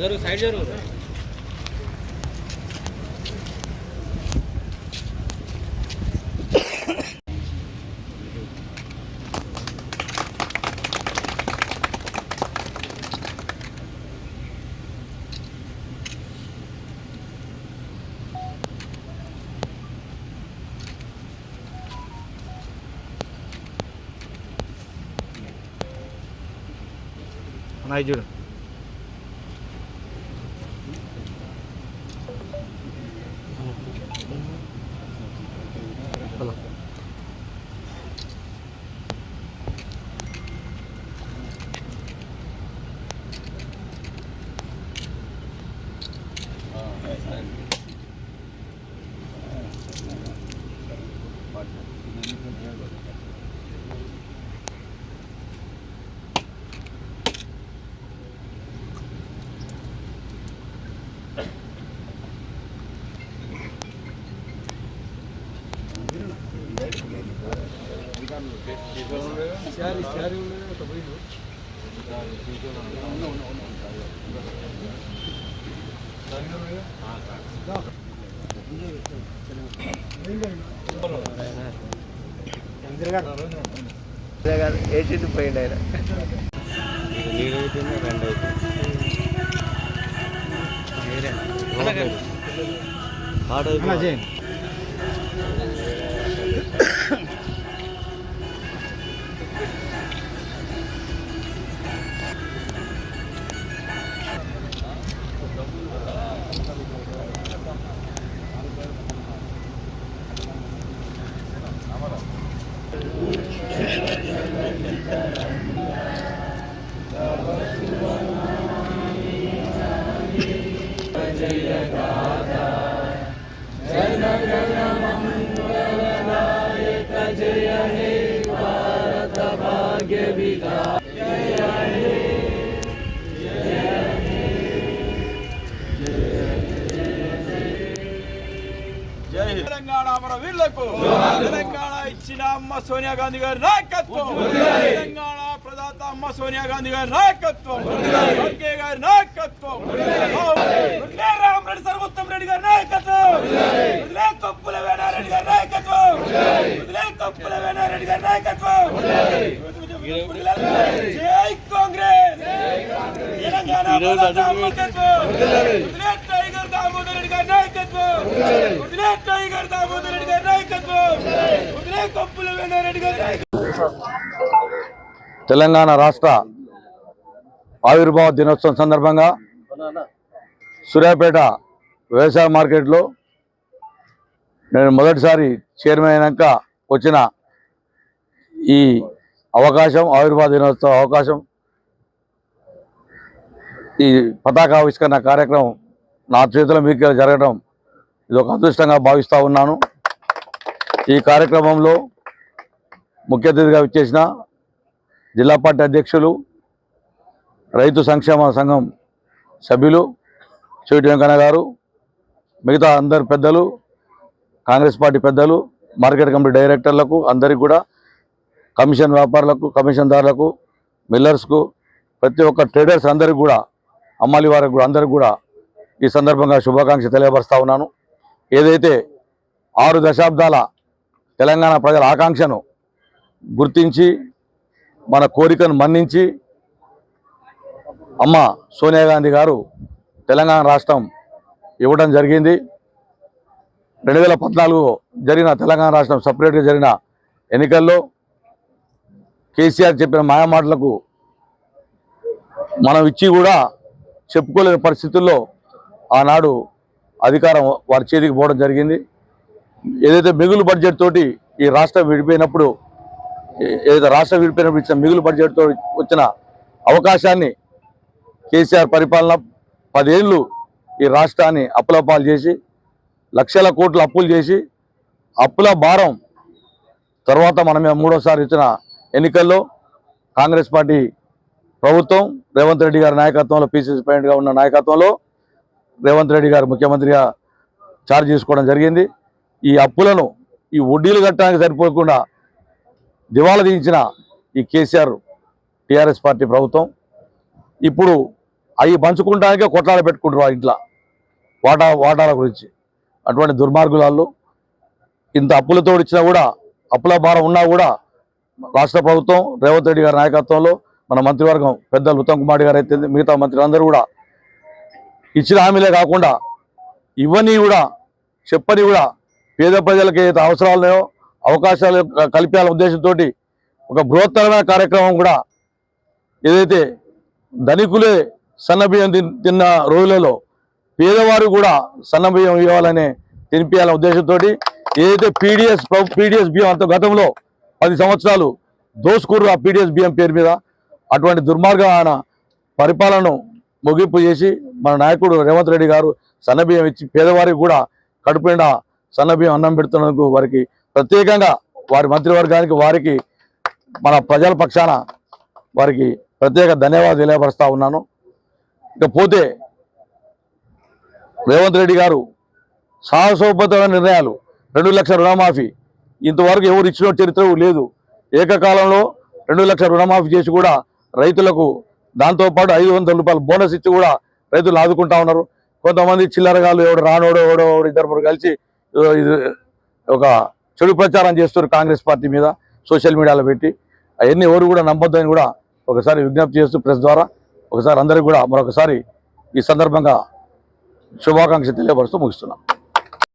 జరుగు సైడ్ జరుగు అన్నయ్య చూడు 好了。ఏసీది పోయింది ఆయన లీడ్ అయిపోయింది రెండు తెలంగాణ మన వీళ్ళకు తెలంగాణ ఇచ్చిన అమ్మ సోనియా గాంధీ గారి నాయకత్వం తెలంగాణ ప్రదాత అమ్మ సోనియా గాంధీ గారి నాయకత్వం. ఖర్గే గారి నాయకత్వం. రామరెడ్డి సర్వోత్తమ్ రెడ్డి గారి నాయకత్వం. కొప్పుల వేణారెడ్డి గారి నాయకత్వం. కొప్పుల వేణారెడ్డి గారి నాయకత్వం. జై కాంగ్రెస్. తెలంగాణ టైగర్ దామోదర్ రెడ్డి గారి నాయకత్వం. టైగర్ దామోదర్ రెడ్డి గారి నాయకత్వం. కొప్పుల వేణారెడ్డి గారి నాయకత్వం. తెలంగాణ రాష్ట్ర ఆవిర్భావ దినోత్సవం సందర్భంగా సూర్యాపేట వ్యవసాయ మార్కెట్లో నేను మొదటిసారి చైర్మన్ అయినాక వచ్చిన ఈ అవకాశం ఆవిర్భావ దినోత్సవ అవకాశం ఈ పతాకావిష్కరణ కార్యక్రమం నా చేతుల మీకు జరగడం ఇది ఒక అదృష్టంగా భావిస్తూ ఉన్నాను. ఈ కార్యక్రమంలో ముఖ్య అతిథిగా విచ్చేసిన జిల్లా పార్టీ అధ్యక్షులు రైతు సంక్షేమ సంఘం సభ్యులు చెవిటి వెంకన్న గారు మిగతా అందరు పెద్దలు కాంగ్రెస్ పార్టీ పెద్దలు మార్కెట్ కమిటీ డైరెక్టర్లకు అందరికి కూడా కమిషన్ వ్యాపారులకు కమిషన్దారులకు మిల్లర్స్కు ప్రతి ఒక్క ట్రేడర్స్ అందరికి కూడా అమ్మాలి వారికి కూడా అందరికి కూడా ఈ సందర్భంగా శుభాకాంక్ష తెలియపరుస్తూ ఉన్నాను. ఏదైతే ఆరు దశాబ్దాల తెలంగాణ ప్రజల ఆకాంక్షను గుర్తించి మన కోరికను మన్నించి అమ్మ సోనియా గాంధీ గారు తెలంగాణ రాష్ట్రం ఇవ్వడం జరిగింది. రెండు వేల పద్నాలుగు జరిగిన తెలంగాణ రాష్ట్రం సపరేట్గా జరిగిన ఎన్నికల్లో కేసీఆర్ చెప్పిన మాయమాటలకు మనం ఇచ్చి కూడా చెప్పుకోలేని పరిస్థితుల్లో ఆనాడు అధికారం వారి చేతికి పోవడం జరిగింది. ఏదైతే మిగులు బడ్జెట్ తోటి ఈ రాష్ట్రం విడిపోయినప్పుడు ఏదైతే రాష్ట్రం విడిపోయినప్పుడు ఇచ్చిన మిగులు బడ్జెట్తో వచ్చిన అవకాశాన్ని కేసీఆర్ పరిపాలన పదేళ్ళు ఈ రాష్ట్రాన్ని అప్పులపాలు చేసి లక్షల కోట్లు అప్పులు చేసి అప్పుల భారం తర్వాత మనమే మూడోసారి ఇచ్చిన ఎన్నికల్లో కాంగ్రెస్ పార్టీ ప్రభుత్వం రేవంత్ రెడ్డి గారి నాయకత్వంలో పీసీసీ ప్రెసిడెంట్గా ఉన్న నాయకత్వంలో రేవంత్ రెడ్డి గారు ముఖ్యమంత్రిగా చార్జ్ చేసుకోవడం జరిగింది. ఈ అప్పులను ఈ వడ్డీలు కట్టడానికి సరిపోకుండా దివాలా తీయించిన ఈ కేసీఆర్ టీఆర్ఎస్ పార్టీ ప్రభుత్వం ఇప్పుడు అవి పంచుకుంటానికే కొట్లాడ పెట్టుకుంటారు ఇంట్లో వాటా వాటాల గురించి. అటువంటి దుర్మార్గులాళ్ళు ఇంత అప్పులతో ఇచ్చినా కూడా అప్పుల భారం ఉన్నా కూడా రాష్ట్ర ప్రభుత్వం రేవంత్ రెడ్డి గారి నాయకత్వంలో మన మంత్రివర్గం పెద్దలు ఉత్తమ్ కుమార్ గారు అయితే మిగతా మంత్రులందరూ కూడా ఇచ్చిన హామీలే కాకుండా ఇవన్నీ కూడా చెప్పని కూడా పేద ప్రజలకు ఏదైతే అవసరాలు ఉన్నాయో అవకాశాలు కల్పించాల ఉద్దేశంతో ఒక బృహత్తరమైన కార్యక్రమం కూడా ఏదైతే ధనికులే సన్నబియ్యం తిన్న రోజులలో పేదవారు కూడా సన్నబియ్యం ఇవ్వాలనే తినిపించాలనే ఉద్దేశంతో ఏదైతే పీడిఎస్ పీడిఎస్ బియ్యం అంత గతంలో పది సంవత్సరాలు దోసుకూరు ఆ పీడిఎస్ బియ్యం పేరు మీద అటువంటి దుర్మార్గమైన పరిపాలనను ముగింపు చేసి మన నాయకుడు రేవంత్ రెడ్డి గారు సన్నబియ్యం ఇచ్చి పేదవారికి కూడా కడుపు నిండా సన్నబియ్యం అన్నం పెడుతున్నందుకు వారికి ప్రత్యేకంగా వారి మంత్రివర్గానికి వారికి మన ప్రజల పక్షాన వారికి ప్రత్యేక ధన్యవాదాలు తెలియపరుస్తూ ఉన్నాను. ఇకపోతే రేవంత్ రెడ్డి గారు సాహసోపతమైన నిర్ణయాలు రెండు లక్షల రుణమాఫీ. ఇంతవరకు ఎవరు ఇచ్చిన చరిత్ర లేదు. ఏకకాలంలో రెండు లక్షల రుణమాఫీ చేసి కూడా రైతులకు దాంతోపాటు ఐదు వందల రూపాయలు బోనస్ ఇచ్చి కూడా రైతులు ఆదుకుంటా ఉన్నారు. కొంతమంది చిల్లరగాళ్ళు ఎవడు రానోడో ఎవడో ఎవడు ఇద్దరు కలిసి ఇది ఒక చెడు ప్రచారం చేస్తారు కాంగ్రెస్ పార్టీ మీద సోషల్ మీడియాలో పెట్టి. అవన్నీ ఎవరు కూడా నమ్మొద్దని కూడా ఒకసారి విజ్ఞప్తి చేస్తూ ప్రెస్ ద్వారా ఒకసారి అందరికీ కూడా మరొకసారి ఈ సందర్భంగా శుభాకాంక్ష తెలియపరుస్తూ ముగిస్తున్నాం.